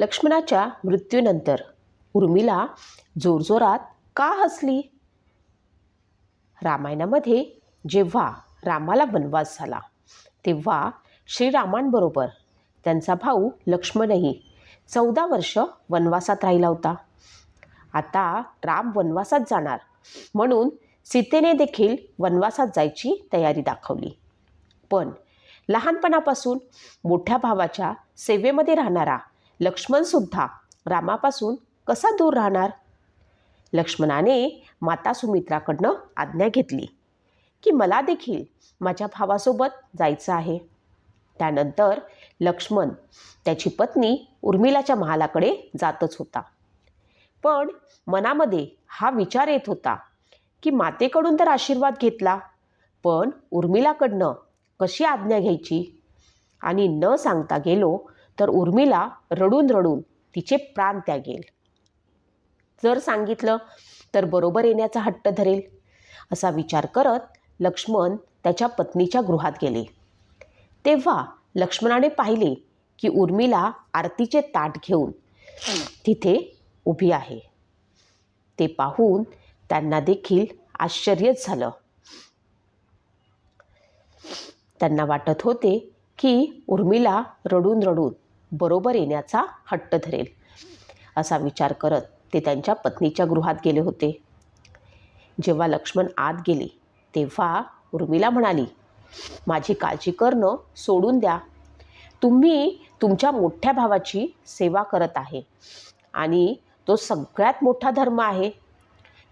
लक्ष्मणाच्या मृत्यूनंतर उर्मिला जोरजोरात का हसली? रामायणामध्ये जेव्हा रामाला वनवास झाला तेव्हा श्रीरामांबरोबर त्यांचा भाऊ लक्ष्मणही चौदा वर्ष वनवासात राहिला होता. आता राम वनवासात जाणार म्हणून सीतेने देखील वनवासात जायची तयारी दाखवली. पण लहानपणापासून मोठ्या भावाच्या सेवेमध्ये राहणारा लक्ष्मणसुद्धा रामापासून कसा दूर राहणार? लक्ष्मणाने माता सुमित्राकडनं आज्ञा घेतली की मला देखील माझ्या भावासोबत जायचं आहे. त्यानंतर लक्ष्मण त्याची पत्नी उर्मिलाच्या महालाकडे जातच होता. पण मनामध्ये हा विचार येत होता की मातेकडून तर आशीर्वाद घेतला पण उर्मिलाकडनं कशी आज्ञा घ्यायची? आणि न सांगता गेलो तर उर्मिला रडून रडून तिचे प्राण त्यागेल. जर सांगितलं तर बरोबर येण्याचा हट्ट धरेल असा विचार करत लक्ष्मण त्याच्या पत्नीच्या गृहात गेले. तेव्हा लक्ष्मणाने पाहिले की उर्मिला आरतीचे ताट घेऊन तिथे उभी आहे. ते पाहून त्यांना देखील आश्चर्यच झालं. त्यांना वाटत होते की उर्मिला रडून रडून बरोबर येण्याचा हट्ट धरेल असा विचार करत ते त्यांच्या पत्नीच्या गृहात गेले होते. जेव्हा लक्ष्मण आत गेले तेव्हा उर्मिला म्हणाली माझी काळजी करणं सोडून द्या. तुम्ही तुमच्या मोठ्या भावाची सेवा करत आहे आणि तो सगळ्यात मोठा धर्म आहे.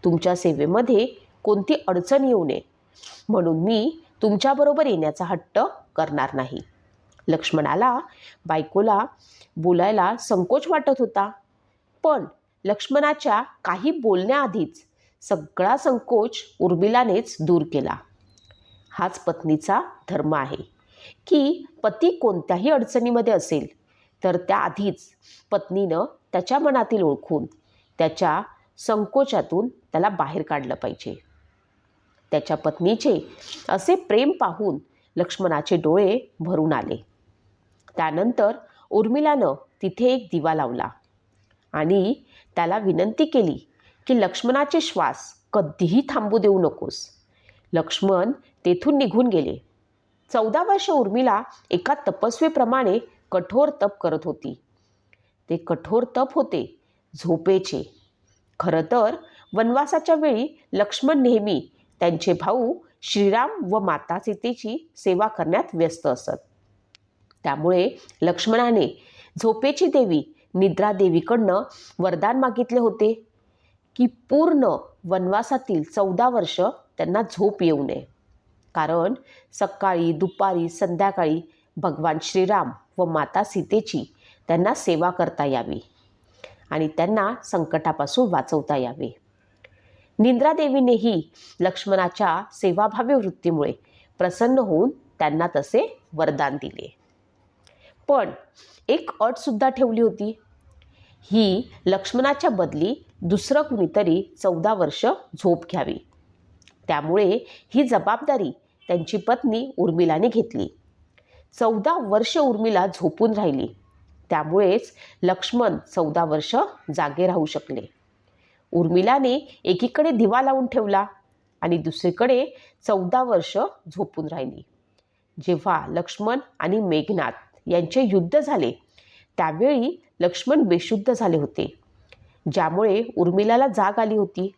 तुमच्या सेवेमध्ये कोणती अडचण येऊ नये. म्हणून मी तुमच्याबरोबर येण्याचा हट्ट करणार नाही. लक्ष्मणाला बायकोला बोलायला संकोच वाटत होता. पण लक्ष्मणाच्या काही बोलण्याआधीच सगळा संकोच उर्मिलानेच दूर केला. हाच पत्नीचा धर्म आहे. की पती कोणत्याही अडचणीमध्ये असेल तर त्याआधीच पत्नीनं त्याच्या मनातील ओळखून त्याच्या संकोचातून त्याला बाहेर काढलं पाहिजे. त्याच्या पत्नीचे असे प्रेम पाहून लक्ष्मणाचे डोळे भरून आले. त्यानंतर उर्मिलानं तिथे एक दिवा लावला आणि त्याला विनंती केली की लक्ष्मणाचे श्वास कधीही थांबू देऊ नकोस. लक्ष्मण तेथून निघून गेले. चौदा वर्ष उर्मिला एका तपस्वीप्रमाणे कठोर तप करत होती. ते कठोर तप होते झोपेचे. खरं तर वनवासाच्या वेळी लक्ष्मण नेहमी त्यांचे भाऊ श्रीराम व माता सीतेची सेवा करण्यात व्यस्त असत. त्यामुळे लक्ष्मणाने झोपेची देवी निद्रा देवीकडनं वरदान मागितले होते की पूर्ण वनवासातील चौदा वर्ष त्यांना झोप येऊ नये. कारण सकाळी दुपारी संध्याकाळी भगवान श्रीराम व माता सीतेची त्यांना सेवा करता यावी आणि त्यांना संकटापासून वाचवता यावे. निंद्रादेवीनेही लक्ष्मणाच्या सेवाभावी वृत्तीमुळे प्रसन्न होऊन त्यांना तसे वरदान दिले. पण एक अटसुद्धा ठेवली होती. ही लक्ष्मणाच्या बदली दुसरं कुणीतरी चौदा वर्ष झोप घ्यावी. त्यामुळे ही जबाबदारी त्यांची पत्नी उर्मिलाने घेतली. चौदा वर्ष उर्मिला झोपून राहिली. त्यामुळेच लक्ष्मण चौदा वर्ष जागे राहू शकले. उर्मिलाने एकीकडे दिवा लावून ठेवला आणि दुसरीकडे चौदा वर्ष झोपून राहिली. जेव्हा लक्ष्मण आणि मेघनाथ यांचे युद्ध झाले. त्यावेळी लक्ष्मण बेशुद्ध झाले होते. ज्यामुळे उर्मिलाला जाग आली होती.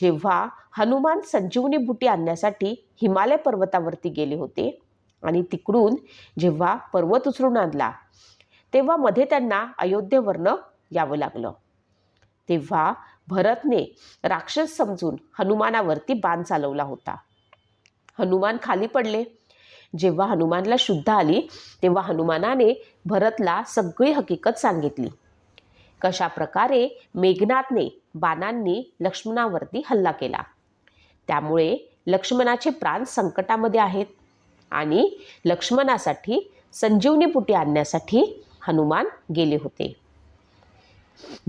जेव्हा हनुमान संजीवनी बुटी आणण्यासाठी हिमालय पर्वतावरती गेले होते आणि तिकडून जेव्हा पर्वत उचलून आणला तेव्हा मध्ये त्यांना अयोध्येवरनं यावं लागलं. तेव्हा भरतने राक्षस समजून हनुमानावरती बाण चालवला होता. हनुमान खाली पडले. जेव्हा हनुमानला शुद्ध आली तेव्हा हनुमानाने भरतला सगळी हकीकत सांगितली. कशा प्रकारे मेघनाथने बाणांनी लक्ष्मणावरती हल्ला केला? त्यामुळे लक्ष्मणाचे प्राण संकटामध्ये आहेत आणि लक्ष्मणासाठी संजीवनी पुटी आणण्यासाठी हनुमान गेले होते.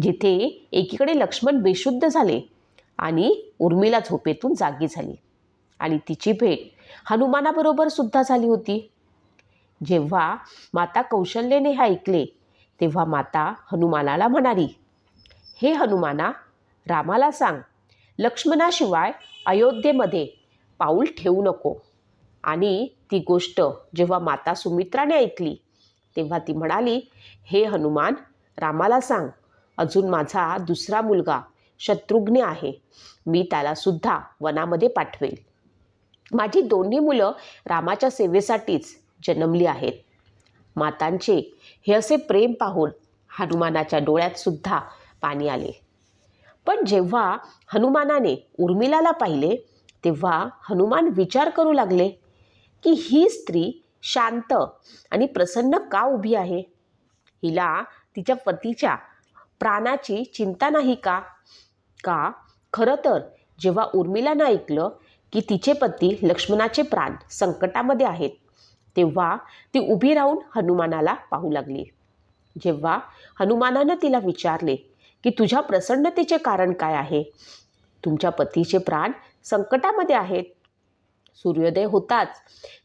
जिथे एकीकडे लक्ष्मण बेशुद्ध झाले आणि उर्मिला झोपेतून जागी झाली आणि तिची भेट हनुमानाबरोबर सुद्धा झाली होती. जेव्हा माता कौशल्यने हे ऐकले तेव्हा माता हनुमानाला म्हणाली हे हनुमाना रामाला सांग लक्ष्मणाशिवाय अयोध्येमध्ये पाऊल ठेवू नको. आणि ती गोष्ट जेव्हा माता सुमित्राने ऐकली तेव्हा ती म्हणाली हे हनुमान रामाला सांग अजून माझा दुसरा मुलगा शत्रुघ्न आहे. मी त्यालासुद्धा वनामध्ये पाठवेल. माझी दोन्ही मुलं रामाच्या सेवेसाठीच जन्मली आहेत. मातांचे हे असे प्रेम पाहून हनुमानाच्या डोळ्यात सुद्धा पाणी आले. पण जेव्हा हनुमानाने उर्मिलाला पाहिले तेव्हा हनुमान विचार करू लागले की ही स्त्री शांत आणि प्रसन्न का उभी आहे? हिला तिच्या पतीच्या प्राणाची चिंता नाही का? का? खरं तर जेव्हा उर्मिलानं ऐकलं की तिचे पती लक्ष्मणाचे प्राण संकटामध्ये आहेत. तेव्हा ती उभी राहून हनुमानाला पाहू लागली. जेव्हा हनुमानानं तिला विचारले की तुझ्या प्रसन्नतेचे कारण काय आहे? तुमच्या पतीचे प्राण संकटामध्ये आहेत. सूर्योदय होताच.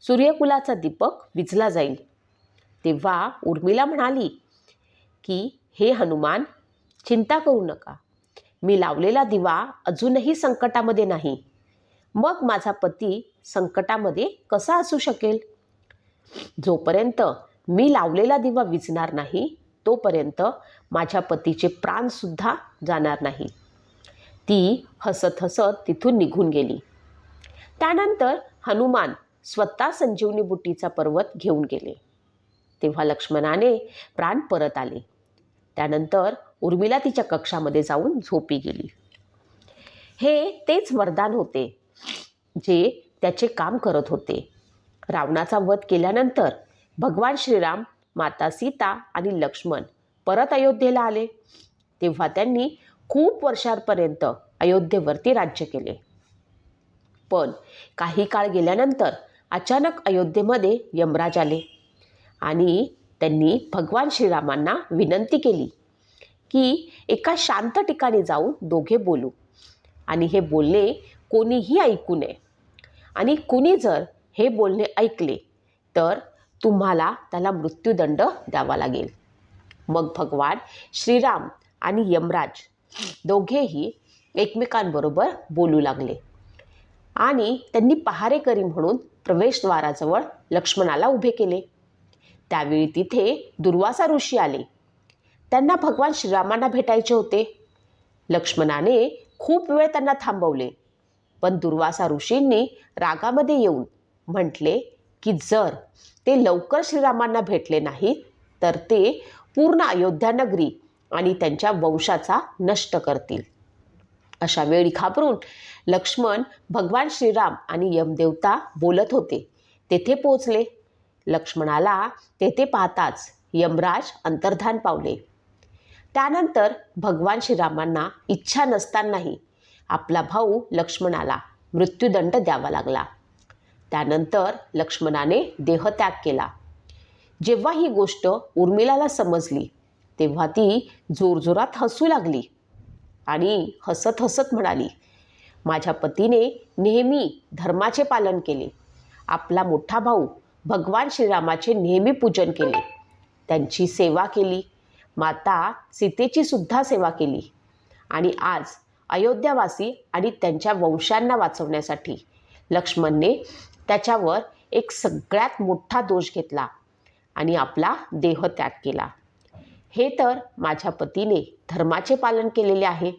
सूर्यकुलाचा दीपक विझला जाईल. तेव्हा उर्मिला म्हणाली की हे हनुमान चिंता करू नका. मी लावलेला दिवा अजूनही संकटामध्ये नाही. मग माझा पती संकटामध्ये कसा असू शकेल? जोपर्यंत मी लावलेला दिवा विजणार नाही तोपर्यंत माझ्या पतीचे प्राणसुद्धा जाणार नाही. ती हसत हसत तिथून निघून गेली. त्यानंतर हनुमान स्वतः संजीवनी बुट्टीचा पर्वत घेऊन गेले. तेव्हा लक्ष्मणाने प्राण परत आले. त्यानंतर उर्मिला तिच्या कक्षामध्ये जाऊन झोपी गेली. हे तेच वरदान होते. जे त्याचे काम करत होते. रावणाचा वध केल्यानंतर भगवान श्रीराम माता सीता आणि लक्ष्मण परत अयोध्येला आले. तेव्हा त्यांनी खूप वर्षांपर्यंत अयोध्येवरती राज्य केले. पण काही काळ गेल्यानंतर अचानक अयोध्येमध्ये यमराज आले आणि त्यांनी भगवान श्रीरामांना विनंती केली की एका शांत ठिकाणी जाऊन दोघे बोलू. आणि हे बोलणे कोणीही ऐकू नये. आणि कुणी जर हे बोलणे ऐकले तर तुम्हाला त्याला मृत्यूदंड द्यावा लागेल. मग भगवान श्रीराम आणि यमराज दोघेही एकमेकांबरोबर बोलू लागले. आणि त्यांनी पहारेकरी म्हणून प्रवेशद्वाराजवळ लक्ष्मणाला उभे केले. त्यावेळी तिथे दुर्वासा ऋषी आले. त्यांना भगवान श्रीरामांना भेटायचे होते. लक्ष्मणाने खूप वेळ त्यांना थांबवले. पण दुर्वासा ऋषींनी रागामध्ये येऊन म्हटले की जर ते लवकर श्रीरामांना भेटले नाहीत तर ते पूर्ण अयोध्या नगरी आणि त्यांच्या वंशाचा नष्ट करतील. अशा वेळी घाबरून लक्ष्मण भगवान श्रीराम आणि यमदेवता बोलत होते. तेथे पोचले लक्ष्मणाला तेथे पाहताच यमराज अंतर्धान पावले. त्यानंतर भगवान श्रीरामांना इच्छा नसतानाही आपला भाऊ लक्ष्मणाला मृत्यूदंड द्यावा लागला. त्यानंतर लक्ष्मणाने देहत्याग केला. जेव्हा ही गोष्ट उर्मिलाला समजली तेव्हा ती जोरजोरात हसू लागली आणि हसत हसत म्हणाली माझ्या पतीने नेहमी धर्माचे पालन केले. आपला मोठा भाऊ भगवान श्रीरामाचे नेहमी पूजन केले. त्यांची सेवा केली. माता सीतेची सुद्धा सेवा केली. आणि आज अयोध्यावासी आणि त्यांच्या वंशांना वाचवण्यासाठी. लक्ष्मणने त्याच्यावर एक सगळ्यात मोठा दोष घेतला आणि आपला देह त्याग केला. हे तर माझ्या पतीने धर्माचे पालन केलेले आहे.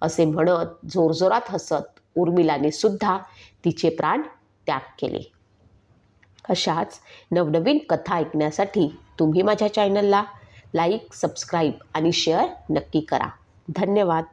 असे म्हणत जोरजोरात हसत उर्मिलाने सुद्धा तिचे प्राण त्याग केले. अशाच नवनवीन कथा ऐकण्यासाठी तुम्ही माझ्या चॅनलला लाईक सबस्क्राईब आणि शेअर नक्की करा. धन्यवाद.